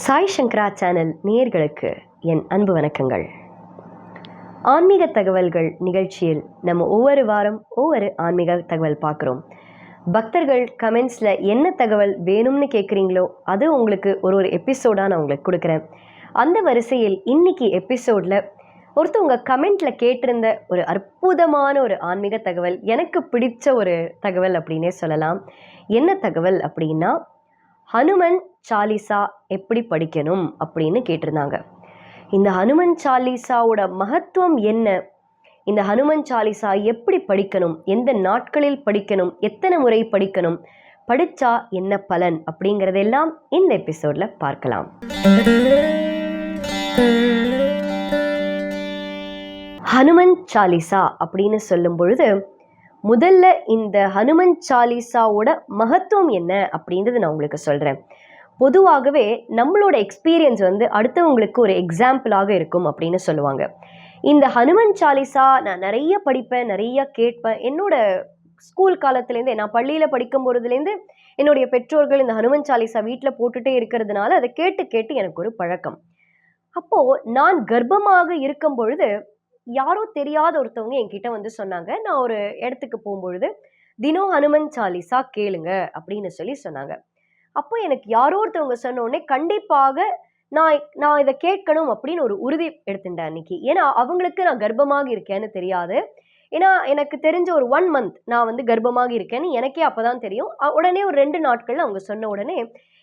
சாய் சங்கரா channel நேயர்களுக்கு என் அன்பு வணக்கங்கள். ஆன்மீக தகவல்கள் நிகழ்ச்சியில் நம்ம ஒவ்வொரு வாரம் ஒவ்வொரு ஆன்மீக தகவல் பார்க்குறோம். பக்தர்கள் கமெண்ட்ஸில் என்ன தகவல் வேணும்னு கேட்குறீங்களோ அது உங்களுக்கு ஒரு ஒரு எபிசோடாக நான் உங்களுக்கு கொடுக்குறேன். அந்த வரிசையில் இன்னைக்கு எபிசோடில் ஒருத்தவங்க கமெண்ட்டில் கேட்டிருந்த ஒரு அற்புதமான ஒரு ஆன்மீக தகவல் எனக்கு பிடிச்ச ஒரு தகவல் அப்படின்னே சொல்லலாம். என்ன தகவல் அப்படின்னா ஹனுமன் சாலிசா எப்படி படிக்கணும் அப்படின்னு கேட்டிருந்தாங்க. இந்த ஹனுமன் சாலிசாவோட மகத்துவம் என்ன? இந்த ஹனுமன் சாலிசா எப்படி படிக்கணும்? எந்த நாட்களில் படிக்கணும்? எத்தனை முறை படிக்கணும்? படிச்சா என்ன பலன்? அப்படிங்கிறதெல்லாம் இந்த எபிசோட்ல பார்க்கலாம். ஹனுமன் சாலிசா அப்படின்னு சொல்லும் பொழுது முதல்ல இந்த ஹனுமன் சாலிசாவோட மகத்துவம் என்ன அப்படின்றது நான் உங்களுக்கு சொல்கிறேன் பொதுவாகவே நம்மளோட எக்ஸ்பீரியன்ஸ் வந்து அடுத்தவங்களுக்கு ஒரு எக்ஸாம்பிளாக இருக்கும் அப்படின்னு சொல்லுவாங்க. இந்த ஹனுமன் சாலிசா நான் நிறைய படிப்பேன் நிறைய கேட்பேன். என்னோட ஸ்கூல் காலத்துலேருந்தே நான் பள்ளியில் படிக்கும் பொழுதுலேருந்து என்னுடைய பெற்றோர்கள் இந்த ஹனுமன் சாலிசா வீட்டில் போட்டுட்டே இருக்கிறதுனால அதை கேட்டு கேட்டு எனக்கு ஒரு பழக்கம். அப்போது நான் கர்ப்பமாக இருக்கும் பொழுது யாரோ தெரியாத ஒருத்தவங்க என்கிட்ட வந்து சொன்னாங்க. நான் ஒரு இடத்துக்கு போகும்பொழுது தினோ ஹனுமன் சாலிசா கேளுங்க அப்படின்னு சொல்லி சொன்னாங்க. அப்போ எனக்கு யாரோ ஒருத்தவங்க சொன்ன உடனே கண்டிப்பாக நான் நான் இதை கேட்கணும் அப்படின்னு ஒரு உறுதி எடுத்துட்டேன் அன்னைக்கு. ஏன்னா அவங்களுக்கு நான் கர்ப்பமாக இருக்கேன்னு தெரியாது. ஏன்னா எனக்கு தெரிஞ்ச ஒரு ஒன் மந்த் நான் வந்து கர்ப்பமாக இருக்கேன்னு எனக்கே அப்போ தான் தெரியும் உடனே ஒரு ரெண்டு நாட்களில் அவங்க சொன்ன உடனே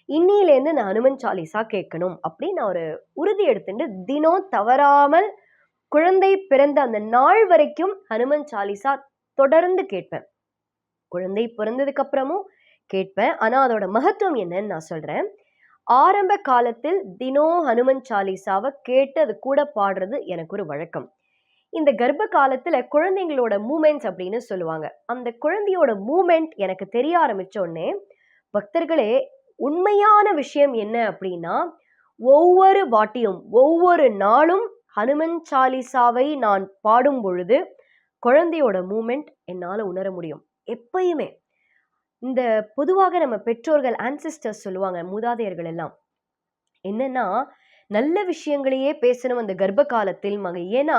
இன்னிலேருந்து நான் ஹனுமன் சாலிசா கேட்கணும் அப்படின்னு நான் ஒரு உறுதி எடுத்துட்டு தினம் தவறாமல் குழந்தை பிறந்த அந்த நாள் வரைக்கும் ஹனுமன் சாலிசா தொடர்ந்து கேட்பேன். குழந்தை பிறந்ததுக்கு அப்புறமும் கேட்பேன். ஆனால் அதோட மகத்துவம் என்னன்னு நான் சொல்கிறேன் ஆரம்ப காலத்தில் தினம் ஹனுமன் சாலிசாவை கேட்டு அது கூட பாடுறது எனக்கு ஒரு வழக்கம். இந்த கர்ப்ப காலத்தில் குழந்தைங்களோட மூமெண்ட்ஸ் அப்படின்னு சொல்லுவாங்க. அந்த குழந்தையோட மூமெண்ட் எனக்கு தெரிய ஆரம்பித்தோடனே உடனே பக்தர்களே உண்மையான விஷயம் என்ன அப்படின்னா ஒவ்வொரு வாட்டியும் ஒவ்வொரு நாளும் ஹனுமன் சாலிசாவை நான் பாடும் பொழுது குழந்தையோட மூமெண்ட் என்னால் உணர முடியும். எப்பயுமே. இந்த பொதுவாக நம்ம பெற்றோர்கள் ஆன்சிஸ்டர்ஸ் சொல்லுவாங்க மூதாதையர்கள் எல்லாம். என்னன்னா நல்ல விஷயங்களையே பேசணும் அந்த கர்ப்ப காலத்தில் மக. ஏன்னா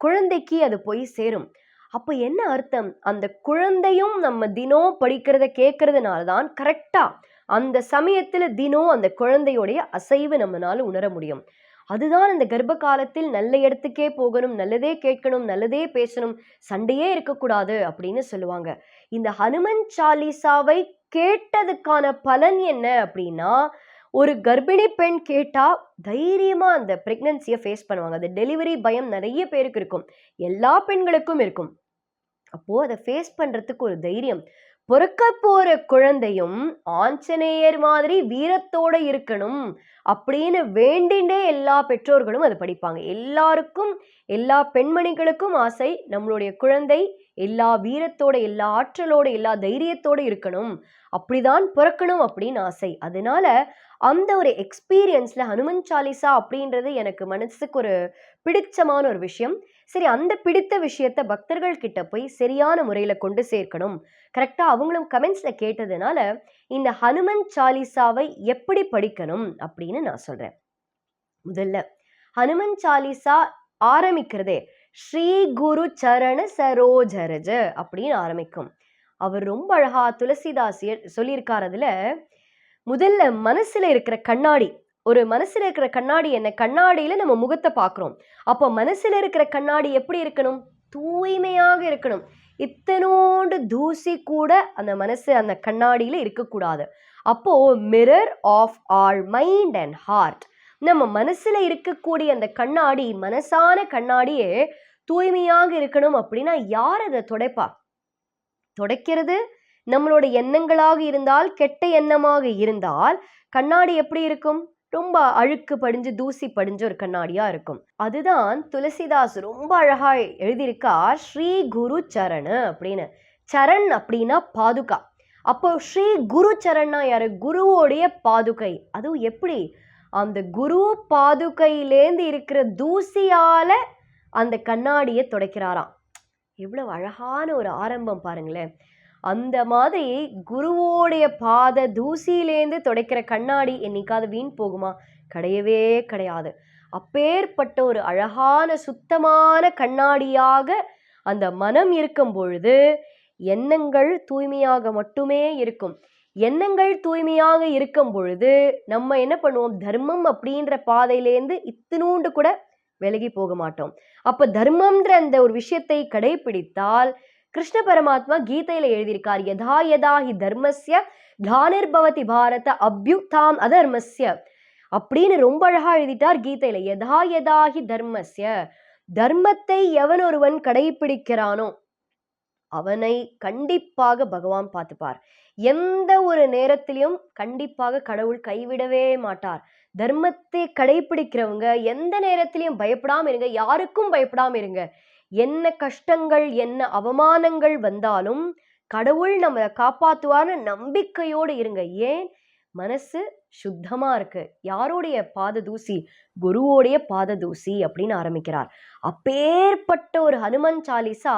குழந்தைக்கு அது போய் சேரும். அப்போ என்ன அர்த்தம்? அந்த குழந்தையும் நம்ம தினம் படிக்கிறத கேட்கறதுனால தான் கரெக்டா அந்த சமயத்துல தினம் அந்த குழந்தையோடைய அசைவு நம்மளால உணர முடியும். அதுதான் அந்த கர்ப்ப காலத்தில் நல்ல இடத்துக்கே போகணும் நல்லதே கேட்கணும் நல்லதே பேசணும் சண்டையே இருக்கக்கூடாது அப்படின்னு சொல்லுவாங்க. இந்த ஹனுமன் சாலிசாவை கேட்டதுக்கான பலன் என்ன அப்படின்னா ஒரு கர்ப்பிணி பெண் கேட்டால் தைரியமாக அந்த ப்ரெக்னன்சியை ஃபேஸ் பண்ணுவாங்க. அந்த டெலிவரி பயம் நிறைய பேருக்கு இருக்கும். எல்லா பெண்களுக்கும் இருக்கும். அப்போது அதை ஃபேஸ் பண்ணுறதுக்கு ஒரு தைரியம். பொறுக்க போற குழந்தையும் ஆஞ்சநேயர் மாதிரி வீரத்தோட இருக்கணும் அப்படின்னு வேண்டிண்டே எல்லா பெற்றோர்களும் அதை படிப்பாங்க. எல்லாருக்கும் எல்லா பெண்மணிகளுக்கும் ஆசை நம்மளுடைய குழந்தை எல்லா வீரத்தோட எல்லா ஆற்றலோட எல்லா தைரியத்தோட இருக்கணும். அப்படிதான் பிறக்கணும் அப்படின்னு ஆசை. அதனால அந்த ஒரு எக்ஸ்பீரியன்ஸ்ல ஹனுமன் சாலிசா அப்படின்றது எனக்கு மனசுக்கு ஒரு பிடிச்சமான ஒரு விஷயம். சரி அந்த பிடித்த விஷயத்த பக்தர்கள் கிட்ட போய் சரியான முறையில் கொண்டு சேர்க்கணும். கரெக்டாக அவங்களும் கமெண்ட்ஸில் கேட்டதுனால இந்த ஹனுமன் சாலிசாவை எப்படி படிக்கணும் அப்படின்னு நான் சொல்கிறேன் முதல்ல ஹனுமன் சாலிசா ஆரம்பிக்கிறதே ஸ்ரீ குரு சரண சரோஜரஜ அப்படின்னு ஆரம்பிக்கும். அவர் ரொம்ப அழகா துளசிதாசியர் சொல்லியிருக்கார் அதுல முதல்ல மனசுல இருக்கிற கண்ணாடி ஒரு மனசில் இருக்கிற கண்ணாடி என்ன? கண்ணாடியில் நம்ம முகத்தை பார்க்குறோம். அப்போ மனசில் இருக்கிற கண்ணாடி எப்படி இருக்கணும்? தூய்மையாக இருக்கணும். இத்தனோண்டு தூசி கூட அந்த மனசு அந்த கண்ணாடியில் இருக்கக்கூடாது. அப்போது mirror of all mind and heart நம்ம மனசில் இருக்கக்கூடிய அந்த கண்ணாடி மனசான கண்ணாடியே தூய்மையாக இருக்கணும் அப்படின்னா யார் அதை துடைப்பா? துடைக்கிறது நம்மளோட எண்ணங்களாக இருந்தால் கெட்ட எண்ணமாக இருந்தால் கண்ணாடி எப்படி இருக்கும்? ரொம்ப அழுக்கு படிஞ்சு தூசி படிஞ்ச ஒரு கண்ணாடியாக இருக்கும். அதுதான் துளசிதாஸ் ரொம்ப அழகாக எழுதியிருக்கார் ஸ்ரீ குரு சரண் அப்படின்னு. சரண் அப்படின்னா பாதுகா. அப்போ ஸ்ரீ குரு சரண்னா யார்? குருவோடைய பாதுகை. அதுவும் எப்படி? அந்த குரு பாதுகையிலேந்து இருக்கிற தூசியால அந்த கண்ணாடியை துடைக்கிறாராம். எவ்வளவு அழகான ஒரு ஆரம்பம் பாருங்களேன். அந்த மாதிரி குருவோடைய பாத தூசியிலேந்து துடைக்கிற கண்ணாடி என்னைக்காவது வீண் போகுமா? கிடையவே கிடையாது. அப்பேற்பட்ட ஒரு அழகான சுத்தமான கண்ணாடியாக அந்த மனம் இருக்கும் பொழுது எண்ணங்கள் தூய்மையாக மட்டுமே இருக்கும். எண்ணங்கள் தூய்மையாக இருக்கும் பொழுது நம்ம என்ன பண்ணுவோம்? தர்மம் அப்படின்ற பாதையிலேருந்து இத்தினூண்டு கூட விலகி போக மாட்டோம். அப்போ தர்மம்ன்ற அந்த ஒரு விஷயத்தை கடைபிடித்தால் கிருஷ்ண பரமாத்மா கீதையில எழுதியிருக்கார் யதா யதா ஹி தர்மஸ்ய கிளானிர்பவதி பாரத அபியுக்தாம் அதர்மஸ்ய. அப்படின்னு ரொம்ப அழகா எழுதிட்டார் கீதையில யதா யதா ஹி தர்மஸ்ய தர்மத்தை எவன் ஒருவன் கடைபிடிக்கிறானோ அவனை கண்டிப்பாக பகவான் பார்த்துப்பார். எந்த ஒரு நேரத்திலையும் கண்டிப்பாக கடவுள் கைவிடவே மாட்டார். தர்மத்தை கடைபிடிக்கிறவங்க எந்த நேரத்திலையும் பயப்படாம இருங்க யாருக்கும் பயப்படாம இருங்க. என்ன கஷ்டங்கள் என்ன அவமானங்கள் வந்தாலும் கடவுள் நம்மளை காப்பாத்துவார்னு நம்பிக்கையோடு இருங்க. ஏன்? மனசு சுத்தமாக இருக்கு. யாருடைய பாத தூசி குருவோடைய பாத தூசி அப்படின்னு ஆரம்பிக்கிறார். அப்பேற்பட்ட ஒரு ஹனுமன் சாலிசா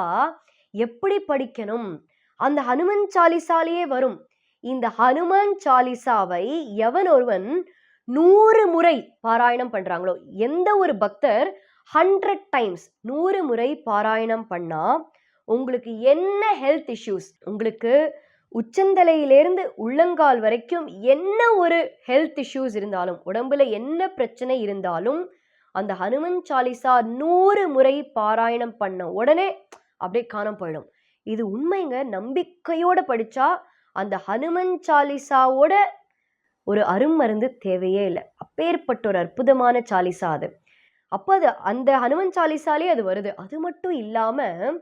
எப்படி படிக்கணும்? அந்த ஹனுமன் சாலிசாலேயே வரும். இந்த ஹனுமன் சாலிசாவை எவன் ஒருவன் நூறு முறை பாராயணம் பண்றாங்களோ? எந்த ஒரு பக்தர் ஹண்ட்ரட் டைம்ஸ் நூறு முறை பாராயணம் பண்ணால் உங்களுக்கு என்ன ஹெல்த் இஷ்யூஸ் உங்களுக்கு உச்சந்தலையிலேருந்து உள்ளங்கால் வரைக்கும் என்ன ஒரு ஹெல்த் இஷ்யூஸ் இருந்தாலும் உடம்புல என்ன பிரச்சனை இருந்தாலும் அந்த ஹனுமன் சாலிசா நூறு முறை பாராயணம் பண்ண உடனே அப்படியே காணாம போயிடும். இது உண்மைங்க. நம்பிக்கையோட படித்தா அந்த ஹனுமன் சாலிசாவோட ஒரு அருமருந்து தேவையே இல்லை. அப்பேற்பட்ட ஒரு அற்புதமான சாலிசா அது. அப்போ அது அந்த ஹனுமன் சாலிசாலே அது வருது. அது மட்டும் இல்லாமல்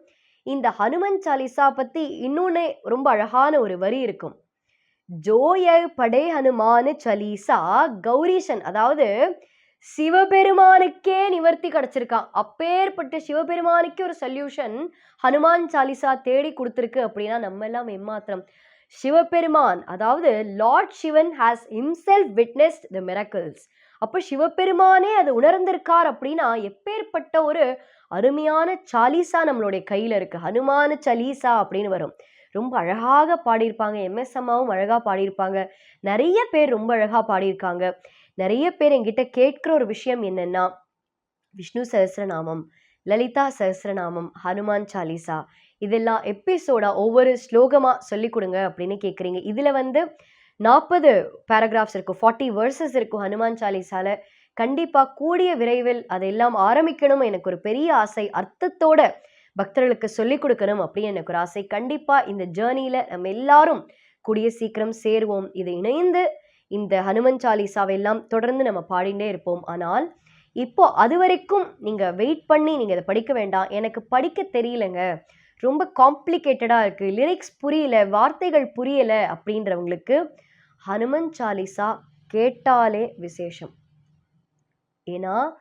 இந்த ஹனுமன் சாலிசா பற்றி இன்னொன்னு ரொம்ப அழகான ஒரு வரி இருக்கும். ஜோய படே ஹனுமானு சலீசா கௌரீஷன் அதாவது சிவபெருமானுக்கே நிவர்த்தி கிடைச்சிருக்கான் அப்பேற்பட்ட சிவபெருமானுக்கே ஒரு சொல்யூஷன் ஹனுமான் சாலிசா தேடி கொடுத்துருக்கு அப்படின்னா நம்ம எல்லாம் எம்மாத்திரம் சிவபெருமான் அதாவது lord Shiva has himself witnessed the miracles அப்போ சிவபெருமானே அது உணர்ந்திருக்கார் அப்படின்னா எப்பேற்பட்ட ஒரு அருமையான சாலிசா நம்மளுடைய கையில் இருக்குது ஹனுமான சலீசா அப்படின்னு வரும். ரொம்ப அழகாக பாடியிருப்பாங்க. எம்எஸ் அம்மாவும் அழகாக பாடியிருப்பாங்க. நிறைய பேர் ரொம்ப அழகாக பாடியிருக்காங்க. நிறைய பேர் என்கிட்ட கேட்குற ஒரு விஷயம் என்னன்னா விஷ்ணு சஹசிரநாமம் லலிதா சஹசிரநாமம் ஹனுமான் சாலிசா. இதெல்லாம் எபிசோடாக ஒவ்வொரு ஸ்லோகமாக சொல்லி கொடுங்க அப்படின்னு கேட்குறீங்க இதில் வந்து நாற்பது பேராகிராஃப்ஸ் இருக்கும் ஃபார்ட்டி வேர்சஸ் இருக்கும் ஹனுமான் சாலிசால. கண்டிப்பாக கூடிய விரைவில் அதெல்லாம் ஆரம்பிக்கணும் எனக்கு ஒரு பெரிய ஆசை. அர்த்தத்தோட பக்தர்களுக்கு சொல்லிக் கொடுக்கணும் அப்படின்னு எனக்கு ஒரு ஆசை. கண்டிப்பாக இந்த ஜேர்னியில் நம்ம எல்லாரும் கூடிய சீக்கிரம் சேருவோம். இது இணைந்து இந்த ஹனுமன் சாலிசாவை எல்லாம் தொடர்ந்து நம்ம பாடிண்டே இருப்போம். ஆனால் இப்போ அது வரைக்கும் நீங்கள் வெயிட் பண்ணி நீங்கள் இதை படிக்க வேண்டாம். எனக்கு படிக்க தெரியலங்க. ரொம்ப காம்ப்ளிகேட்டடாக இருக்குது லிரிக்ஸ் புரியல வார்த்தைகள் புரியலை அப்படின்றவங்களுக்கு ஹனுமன் சாலிசா கேட்டாலே விசேஷம். ஏன்னா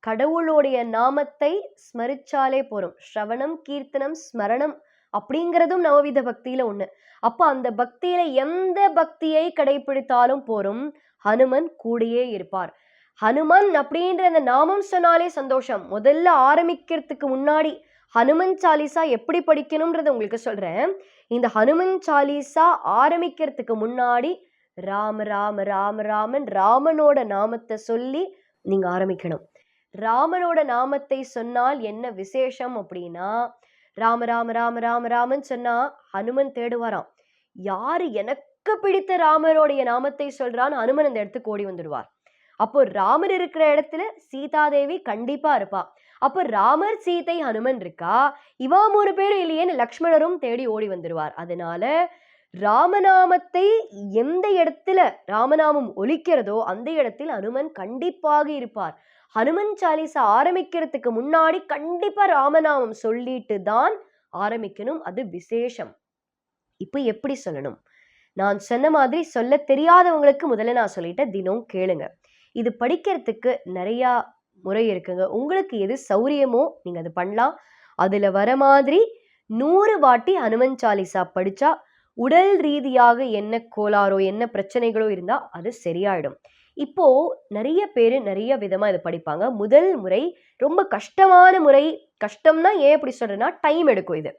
கடவுளுடைய நாமத்தை ஸ்மரிச்சாலே போறோம். ஸ்ரவணம் கீர்த்தனம் ஸ்மரணம் அப்படிங்கிறதும் நவவித பக்தியில ஒண்ணு. அப்போ அந்த பக்தியில எந்த பக்தியை கடைபிடித்தாலும் போரும் ஹனுமன் கூடயே இருப்பார். ஹனுமன் அப்படின்ற அந்த நாமம் சொன்னாலே சந்தோஷம். முதல்ல ஆரம்பிக்கிறதுக்கு முன்னாடி ஹனுமன் சாலிசா எப்படி படிக்கணும்ன்றத உங்களுக்கு சொல்றேன். இந்த ஹனுமன் சாலிசா ஆரம்பிக்கிறதுக்கு முன்னாடி ராம ராம ராம ராமன் ராமனோட நாமத்தை சொல்லி நீங்க ஆரம்பிக்கணும். ராமனோட நாமத்தை சொன்னால் என்ன விசேஷம் அப்படின்னா ராம ராம ராம ராம ராமன் சொன்னா ஹனுமன் தேடுவாராம். யாரு எனக்கு பிடித்த ராமருடைய நாமத்தை சொல்றான்னு ஹனுமன் அந்த இடத்துக்கு ஓடி வந்துடுவார். அப்போ ராமர் இருக்கிற இடத்துல சீதாதேவி கண்டிப்பா இருப்பா. அப்போ ராமர் சீதை ஹனுமன் இருக்கா? இவா மூணு பேரும் இல்லையேன்னு லக்ஷ்மணரும் தேடி ஓடி வந்துடுவார். அதனால ராமநாமத்தை எந்த இடத்துல ராமநாமம் ஒலிக்கிறதோ அந்த இடத்தில் அனுமன் கண்டிப்பாக இருப்பார். ஹனுமன் சாலிசா ஆரம்பிக்கிறதுக்கு முன்னாடி கண்டிப்பா ராமநாமம் சொல்லிட்டு தான் ஆரம்பிக்கணும். அது விசேஷம். இப்போ எப்படி சொல்லணும்? நான் சொன்ன மாதிரி சொல்ல தெரியாதவங்களுக்கு முதல்ல நான் சொல்லிட்டேன் தினம் கேளுங்க. இது படிக்கிறதுக்கு நிறையா முறை இருக்குங்க. உங்களுக்கு எது சௌரியமோ நீங்கள் அது பண்ணலாம். அதில் வர மாதிரி நூறு வாட்டி ஹனுமன் சாலிசா படித்தா உடல் ரீதியாக என்ன கோளாறோ என்ன பிரச்சனைகளோ இருந்தால் அது சரியாயிடும். இப்போ நிறைய பேர் நிறைய விதமாக இதை படிப்பாங்க. முதல் முறை ரொம்ப கஷ்டமான முறை கஷ்டம்னா ஏன் எப்படி சொல்கிறேன்னா டைம் எடுக்கும் இது.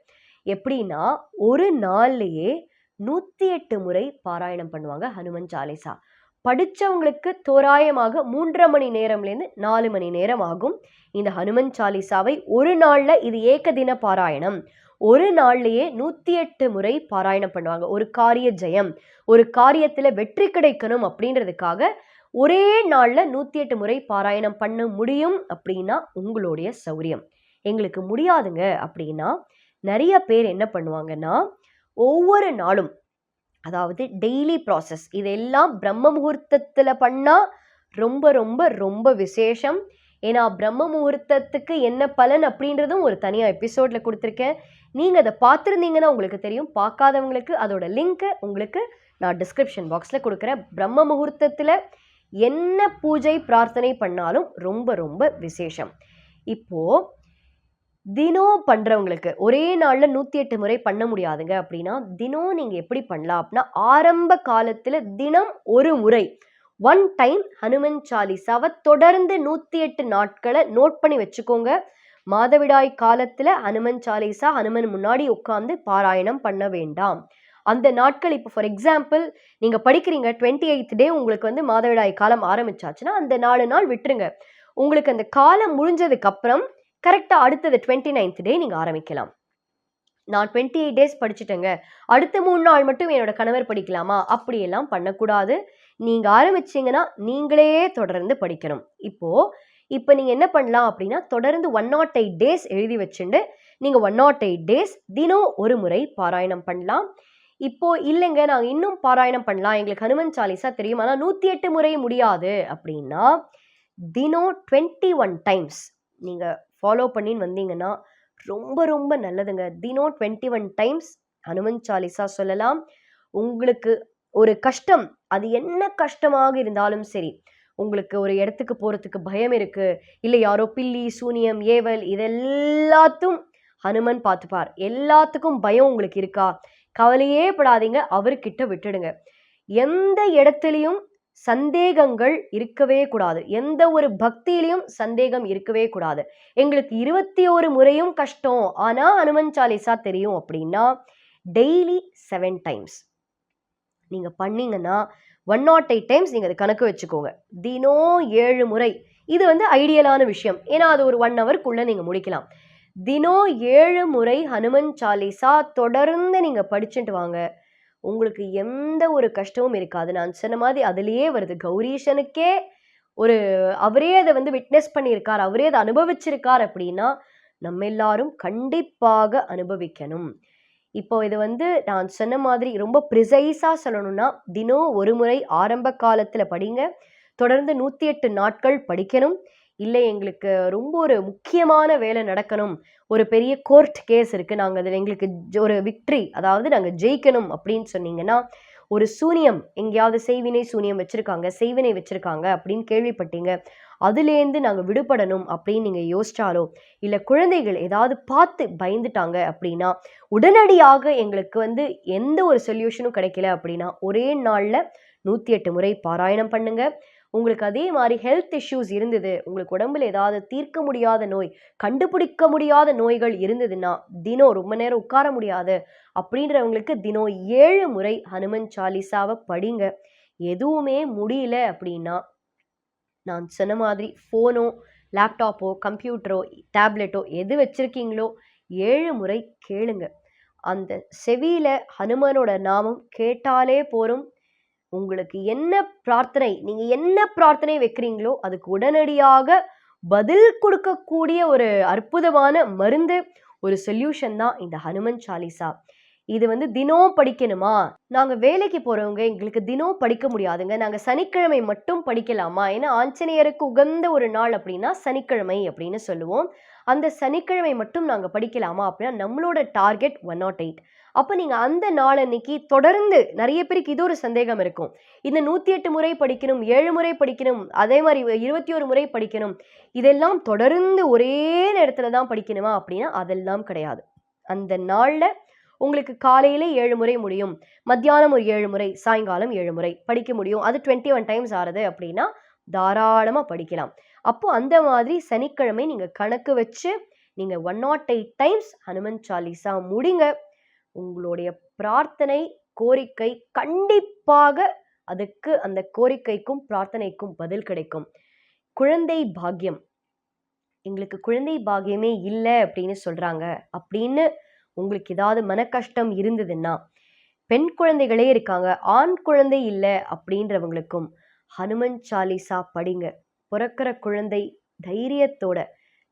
எப்படின்னா ஒரு நாள்லையே நூற்றி எட்டு முறை பாராயணம் பண்ணுவாங்க ஹனுமன் சாலிசா. படித்தவங்களுக்கு தோராயமாக மூன்றரை மணி நேரம்லேருந்து நாலு மணி நேரம் ஆகும். இந்த ஹனுமன் சாலிசாவை ஒரு நாளில் இது ஏக தின பாராயணம். ஒரு நாள்லேயே நூற்றி எட்டு முறை பாராயணம் பண்ணுவாங்க. ஒரு காரிய ஜெயம் ஒரு காரியத்தில் வெற்றி கிடைக்கணும் அப்படின்றதுக்காக ஒரே நாளில் நூற்றி எட்டு முறை பாராயணம் பண்ண முடியும் அப்படின்னா உங்களுடைய சௌரியம். எங்களுக்கு முடியாதுங்க அப்படின்னா நிறைய பேர் என்ன பண்ணுவாங்கன்னா ஒவ்வொரு நாளும் அதாவது டெய்லி ப்ராசஸ் இதெல்லாம் பிரம்ம முகூர்த்தத்தில் பண்ணால் ரொம்ப ரொம்ப ரொம்ப விசேஷம். ஏன்னா பிரம்ம முகூர்த்தத்துக்கு என்ன பலன் அப்படின்றதும் ஒரு தனியாக எபிசோடில் கொடுத்துருக்கேன். நீங்கள் அதை பார்த்துருந்தீங்கன்னா உங்களுக்கு தெரியும். பார்க்காதவங்களுக்கு அதோட லிங்க்கை உங்களுக்கு நான் டிஸ்கிரிப்ஷன் பாக்ஸில் கொடுக்குறேன். பிரம்ம முகூர்த்தத்தில் என்ன பூஜை பிரார்த்தனை பண்ணாலும் ரொம்ப ரொம்ப விசேஷம். இப்போது தினம் பண்ணுறவங்களுக்கு ஒரே நாளில் நூற்றி எட்டு முறை பண்ண முடியாதுங்க அப்படின்னா தினம் நீங்கள் எப்படி பண்ணலாம் அப்படின்னா ஆரம்ப காலத்தில் தினம் ஒரு முறை ஒன் டைம் ஹனுமன் சாலிசாவை தொடர்ந்து நூற்றி எட்டு நாட்களை நோட் பண்ணி வச்சுக்கோங்க. மாதவிடாய் காலத்தில் ஹனுமன் சாலிசா ஹனுமன் முன்னாடி உட்காந்து பாராயணம் பண்ண வேண்டாம். அந்த நாட்கள் இப்போ ஃபார் எக்ஸாம்பிள் நீங்கள் படிக்கிறீங்க டுவெண்ட்டி எயித் டே உங்களுக்கு வந்து மாதவிடாய் காலம் ஆரம்பிச்சாச்சுன்னா அந்த நாலு நாள் விட்டுருங்க. உங்களுக்கு அந்த காலம் முடிஞ்சதுக்கப்புறம் கரெக்டாக அடுத்தது டுவெண்ட்டி நைன்த் டே நீங்கள் ஆரம்பிக்கலாம். நான் டுவெண்ட்டி எயிட் டேஸ் படிச்சுட்டேங்க. அடுத்த மூணு நாள் மட்டும் என்னோட கணவர் படிக்கலாமா? அப்படியெல்லாம் பண்ணக்கூடாது. நீங்கள் ஆரம்பிச்சிங்கன்னா நீங்களே தொடர்ந்து படிக்கணும். இப்போது இப்போ நீங்கள் என்ன பண்ணலாம் அப்படின்னா தொடர்ந்து ஒன் நாட் எயிட் டேஸ் எழுதி வச்சுட்டு நீங்கள் ஒன் நாட் எயிட் டேஸ் தினம் ஒரு முறை பாராயணம் பண்ணலாம். இப்போ இல்லைங்க நாங்கள் இன்னும் பாராயணம் பண்ணலாம். எங்களுக்கு ஹனுமன் சாலிசா தெரியும்? ஆனால் நூற்றி எட்டு முறை முடியாது அப்படின்னா தினம் டுவெண்ட்டி ஒன் டைம்ஸ் நீங்கள் ஃபாலோ பண்ணின்னு வந்தீங்கன்னா ரொம்ப ரொம்ப நல்லதுங்க. தினம் twenty one times Hanuman Chalisa சொல்லலாம். உங்களுக்கு ஒரு கஷ்டம் அது என்ன கஷ்டமாக இருந்தாலும் சரி உங்களுக்கு ஒரு இடத்துக்கு போகிறதுக்கு பயம் இருக்குது இல்லை யாரோ பில்லி சூனியம் ஏவல் இதெல்லாத்தும் ஹனுமன் பார்த்துப்பார். எல்லாத்துக்கும் பயம் உங்களுக்கு இருக்கா? கவலையே படாதீங்க அவர்கிட்ட விட்டுடுங்க. எந்த இடத்துலையும் சந்தேகங்கள் இருக்கவே கூடாது. எந்த ஒரு பக்தியிலையும் சந்தேகம் இருக்கவே கூடாது. எங்களுக்கு இருபத்தி ஒரு முறையும் கஷ்டம். ஆனால் ஹனுமன் சாலிசா தெரியும் அப்படின்னா டெய்லி செவன் டைம்ஸ். நீங்கள் பண்ணீங்கன்னா ஒன் நாட் எயிட் டைம்ஸ் நீங்கள் அதை கணக்கு வச்சுக்கோங்க. தினம் ஏழு முறை. இது வந்து ஐடியலான விஷயம். ஏன்னா அது ஒரு ஒன் ஹவருக்குள்ளே நீங்கள் முடிக்கலாம். தினம் ஏழு முறை ஹனுமன் சாலிசா தொடர்ந்து நீங்கள் படிச்சுட்டு வாங்க. உங்களுக்கு எந்த ஒரு கஷ்டமும் இருக்காது. நான் சொன்ன மாதிரி அதுலேயே வருது. கௌரீஷனுக்கே ஒரு அவரே அதை வந்து விட்னஸ் பண்ணியிருக்கார். அவரே அதை அனுபவிச்சிருக்கார் அப்படின்னா நம்ம எல்லாரும் கண்டிப்பாக அனுபவிக்கணும். இப்போ இது வந்து நான் சொன்ன மாதிரி ரொம்ப ப்ரிசைஸாக சொல்லணும்னா தினம் ஒரு முறை ஆரம்ப காலத்தில் படிங்க. தொடர்ந்து நூற்றி எட்டு நாட்கள் படிக்கணும். இல்லை எங்களுக்கு ரொம்ப ஒரு முக்கியமான வேலை நடக்கணும். ஒரு பெரிய கோர்ட் கேஸ் இருக்குது நாங்கள் அதில் எங்களுக்கு ஒரு விக்ட்ரி அதாவது நாங்கள் ஜெயிக்கணும் அப்படின்னு சொன்னீங்கன்னா ஒரு சூனியம் எங்கேயாவது செய்வினை சூனியம் வச்சுருக்காங்க செய்வினை வச்சுருக்காங்க அப்படின்னு கேள்விப்பட்டீங்க. அதுலேருந்து நாங்கள் விடுபடணும் அப்படின்னு நீங்கள் யோசிச்சாலோ இல்லை குழந்தைகள் ஏதாவது பார்த்து பயந்துட்டாங்க அப்படின்னா உடனடியாக எங்களுக்கு வந்து எந்த ஒரு சொல்யூஷனும் கிடைக்கல அப்படின்னா ஒரே நாளில் நூற்றி எட்டு முறை பாராயணம் பண்ணுங்கள் உங்களுக்கு அதே மாதிரி ஹெல்த் இஷ்யூஸ் இருந்தது உங்களுக்கு உடம்புல ஏதாவது தீர்க்க முடியாத நோய் கண்டுபிடிக்க முடியாத நோய்கள் இருந்ததுன்னா தினம் ரொம்ப நேரம் உட்கார முடியாது. அப்படின்றவங்களுக்கு தினம் ஏழு முறை ஹனுமன் சாலிசாவை படிங்க. எதுவுமே முடியல அப்படின்னா நான் சொன்ன மாதிரி ஃபோனோ லேப்டாப்போ கம்ப்யூட்டரோ டேப்லெட்டோ எது வச்சுருக்கீங்களோ ஏழு முறை கேளுங்க. அந்த செவியில் ஹனுமனோட நாமம் கேட்டாலே போரும் உங்களுக்கு என்ன பிரார்த்தனை நீங்கள் என்ன பிரார்த்தனை வைக்கிறீங்களோ அதுக்கு உடனடியாக பதில் கொடுக்கக்கூடிய ஒரு அற்புதமான மருந்து ஒரு சொல்யூஷன் தான் இந்த ஹனுமன் சாலிசா. இது வந்து தினம் படிக்கணுமா? நாங்கள் வேலைக்கு போகிறவங்க எங்களுக்கு தினம் படிக்க முடியாதுங்க. நாங்கள் சனிக்கிழமை மட்டும் படிக்கலாமா? ஏன்னா ஆஞ்சநேயருக்கு உகந்த ஒரு நாள் அப்படின்னா சனிக்கிழமை அப்படின்னு சொல்லுவோம். அந்த சனிக்கிழமை மட்டும் நாங்கள் படிக்கலாமா அப்படின்னா நம்மளோட டார்கெட் ஒன் நாட் எயிட். அப்போ நீங்கள் அந்த நாள் அன்னைக்கு தொடர்ந்து நிறைய பேருக்கு இது ஒரு சந்தேகம் இருக்கும். இந்த நூற்றி எட்டு முறை படிக்கணும் ஏழு முறை படிக்கணும் அதே மாதிரி இருபத்தி ஒரு முறை படிக்கணும். இதெல்லாம் தொடர்ந்து ஒரே நேரத்தில் தான் படிக்கணுமா அப்படின்னா அதெல்லாம் கிடையாது. அந்த நாளில் உங்களுக்கு காலையில் ஏழு முறை முடியும். மத்தியானம் ஒரு ஏழு முறை சாயங்காலம் ஏழு முறை படிக்க முடியும். அது டுவெண்ட்டி ஒன் டைம்ஸ் ஆறுது அப்படின்னா தாராளமாக படிக்கலாம். அப்போ அந்த மாதிரி சனிக்கிழமை நீங்கள் கணக்கு வச்சு நீங்கள் one nought eight times Hanuman Chalisa முடிங்க. உங்களுடைய பிரார்த்தனை கோரிக்கை கண்டிப்பாக அதுக்கு அந்த கோரிக்கைக்கும் பிரார்த்தனைக்கும் பதில் கிடைக்கும். குழந்தை பாக்கியம். எங்களுக்கு குழந்தை பாக்கியமே இல்லை அப்படின்னு சொல்கிறாங்க அப்படின்னு உங்களுக்கு ஏதாவது மன கஷ்டம் இருந்ததுன்னா பெண் குழந்தைகளே இருக்காங்க ஆண் குழந்தை இல்லை அப்படின்றவங்களுக்கும் ஹனுமன் சாலிசா படிங்க. பிறக்கிற குழந்தை தைரியத்தோட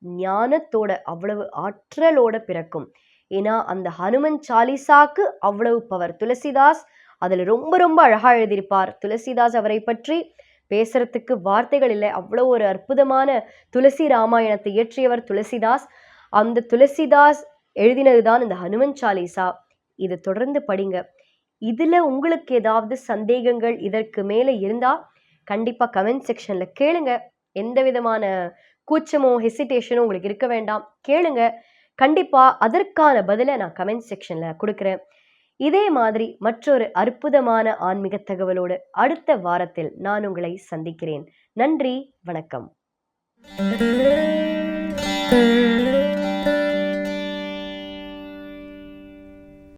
ஞானத்தோட அவ்வளவு ஆற்றலோட பிறக்கும். ஏன்னா அந்த ஹனுமன் சாலிசாக்கு அவ்வளவு பவர் துளசிதாஸ் அதில் ரொம்ப ரொம்ப அழகாக எழுதியிருப்பார். துளசிதாஸ் அவரை பற்றி பேசுறதுக்கு வார்த்தைகள் இல்லை. அவ்வளோ ஒரு அற்புதமான துளசி ராமாயணத்தை இயற்றியவர் துளசிதாஸ். அந்த துளசிதாஸ் எழுதினது தான் இந்த ஹனுமன் சாலிசா. இதை தொடர்ந்து படிங்க. இதில் உங்களுக்கு ஏதாவது சந்தேகங்கள் இதற்கு மேலே இருந்தால் கண்டிப்பாக கமெண்ட் செக்ஷனில் கேளுங்க. எந்த விதமான கூச்சமோ ஹெசிடேஷனோ உங்களுக்கு இருக்க வேண்டாம். கேளுங்க. கண்டிப்பாக அதற்கான பதிலை நான் கமெண்ட் செக்ஷனில் கொடுக்குறேன். இதே மாதிரி மற்றொரு அற்புதமான ஆன்மீக தகவலோடு அடுத்த வாரத்தில் நான் உங்களை சந்திக்கிறேன். நன்றி வணக்கம்.